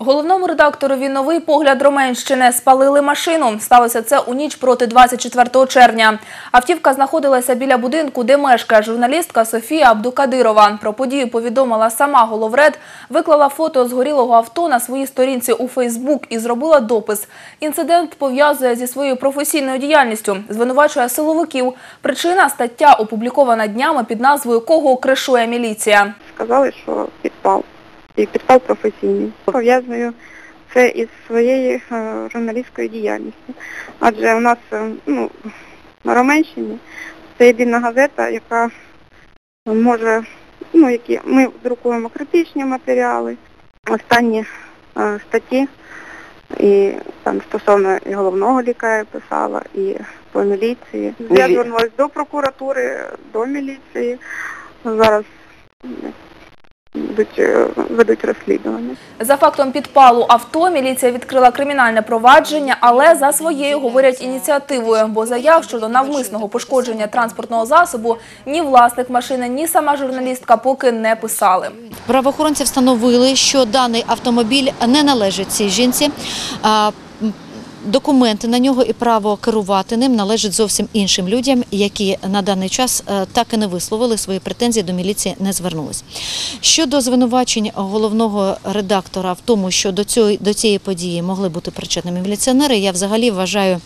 Головному редакторові новий погляд Роменщини спалили машину. Сталося це у ніч проти 24 червня. Автівка знаходилася біля будинку, де мешкає журналістка Софія Абдукадирова. Про подію повідомила сама головред, виклала фото згорілого авто на своїй сторінці у Фейсбук і зробила допис. Інцидент пов'язує зі своєю професійною діяльністю, звинувачує силовиків. Причина – стаття, опублікована днями під назвою «Кого кришує міліція». сказали, що підпал. І підпал професійний. Пов'язую це із своєю е, журналістською діяльністю. Адже у нас е, ну, на Роменщині це єдина газета, яка може, ну, які ми друкуємо критичні матеріали, останні е, статті, і там стосовно і головного лікаря писала, і по міліції. Я звернулася до прокуратури, до міліції. Зараз ведуть, е, ведуть розслідування. За фактом підпалу авто міліція відкрила кримінальне провадження, але за своєю говорять ініціативою, бо заяв щодо навмисного пошкодження транспортного засобу ні власник машини, ні сама журналістка поки не писали. Правоохоронці встановили, що даний автомобіль не належить цій жінці. Документи на нього і право керувати ним належить зовсім іншим людям, які на даний час е, так і не висловили свої претензії до міліції, не звернулись. Щодо звинувачень головного редактора в тому, що до цієї події могли бути причетними міліціонери, я взагалі вважаю.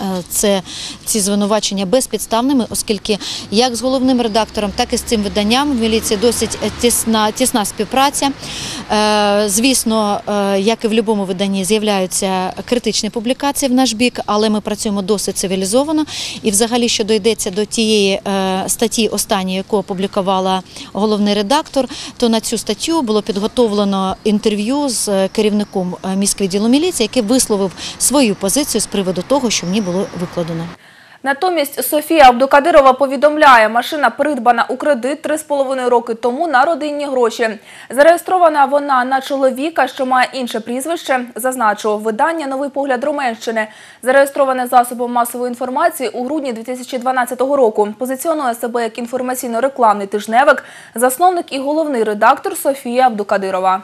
Е, Це ці звинувачення безпідставними, оскільки як з головним редактором, так і з цим виданням в міліції досить тісна, тісна співпраця. Е, Звісно, е, як і в будь-якому виданні, з'являються критичні публікації в наш бік, але ми працюємо досить цивілізовано. І взагалі, що дійдеться до тієї статті останньої, яку опублікувала головний редактор, то на цю статтю було підготовлено інтерв'ю з керівником міськвідділу міліції, який висловив свою позицію з приводу того, що мені було викладено. Натомість Софія Абдукадирова повідомляє, машина придбана у кредит 3,5 роки тому на родинні гроші. Зареєстрована вона на чоловіка, що має інше прізвище. Зазначу, видання «Новий погляд Роменщини» зареєстроване засобом масової інформації у грудні 2012 року. Позиціонує себе як інформаційно-рекламний тижневик, засновник і головний редактор Софія Абдукадирова.